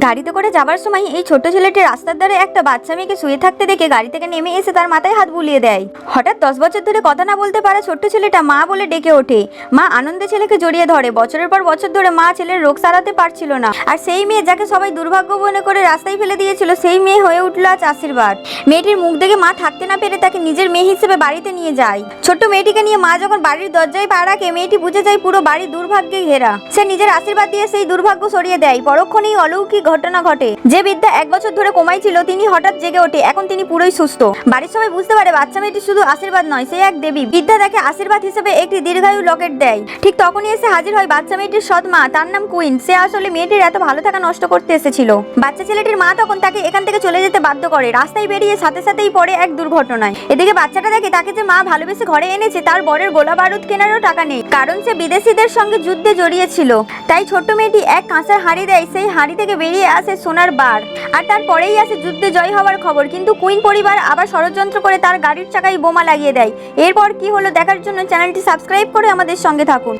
গাড়িতে করে যাবার সময় এই ছোট ছেলেটি রাস্তার ধারে একটা বাচ্চা মেয়েকে শুয়ে থাকতে দেখে গাড়ি থেকে নেমে এসে তার মাথায় হাত বুলিয়ে দেয়। হঠাৎ দশ বছর ধরে কথা না বলতে পারা ছোট্ট ছেলেটা মা বলে ডেকে ওঠে। মা আনন্দে ছেলেকে জড়িয়ে ধরে। বছরের পর বছর ধরে মা ছেলের রোগ সারাতে পারছিল না। আর সেই মেয়ে যাকে সবাই দুর্ভাগ্য মনে করে রাস্তায় ফেলে দিয়েছিল, সেই মেয়ে হয়ে উঠল আজ আশীর্বাদ। মেয়েটির মুখ দেখে মা থাকতে না পেরে তাকে নিজের মেয়ে হিসেবে বাড়িতে নিয়ে যায়। ছোট্ট মেয়েটিকে নিয়ে মা যখন বাড়ির দরজায় পা রাখে, মেয়েটি বুঝে যায় পুরো বাড়ি দুর্ভাগ্যে ঘেরা। সে নিজের আশীর্বাদ দিয়ে সেই দুর্ভাগ্য সরিয়ে দেয়। পরক্ষণেই অলৌকিক ঘটনা ঘটে। যে বিদ্যা এক বছর ধরে কোমাই ছিল, তিনি হঠাৎ জেগে ওঠে। এখন তিনি পুরোই সুস্থ। বাড়ির সবাই বুঝতে পারে, বাচ্চা মেয়েটি শুধু আশীর্বাদ নয়, সে এক দেবী। বিদ্যা তাকে আশীর্বাদ হিসেবে একটি দীর্ঘায়ু লকেট দেয়। ঠিক তখনই এসে হাজির হয় বাচ্চা মেয়েটির সৎ মা, তার নাম কুইন। সে আসলে মেয়েটির এত ভালো থাকা নষ্ট করতে এসেছিল। বাচ্চা ছেলেটির মা তখন তাকে এখান থেকে চলে যেতে বাধ্য করে। রাস্তায় বেরিয়ে সাথে সাথেই পড়ে এক দুর্ঘটনায়। এদিকে বাচ্চাটা দেখে তাকে যে মা ভালোবেসে ঘরে এনেছে, তার বরের গোলা বারুদ কেনারও টাকা নেই। কারণ সে বিদেশিদের সঙ্গে যুদ্ধে জড়িয়েছিল। তাই ছোট্ট মেয়েটি এক কাঁসার হাঁড়ি দেয়। সেই হাঁড়ি থেকে বেরিয়ে আসে সোনার বার। আর তারপরেই আসে যুদ্ধে জয় হওয়ার খবর। কিন্তু কুইন পরিবার আবার ষড়যন্ত্র করে তার গাড়ির চাকায় বোমা লাগিয়ে দেয়। এরপর কি হলো দেখার জন্য চ্যানেলটি সাবস্ক্রাইব করে আমাদের সঙ্গে থাকুন।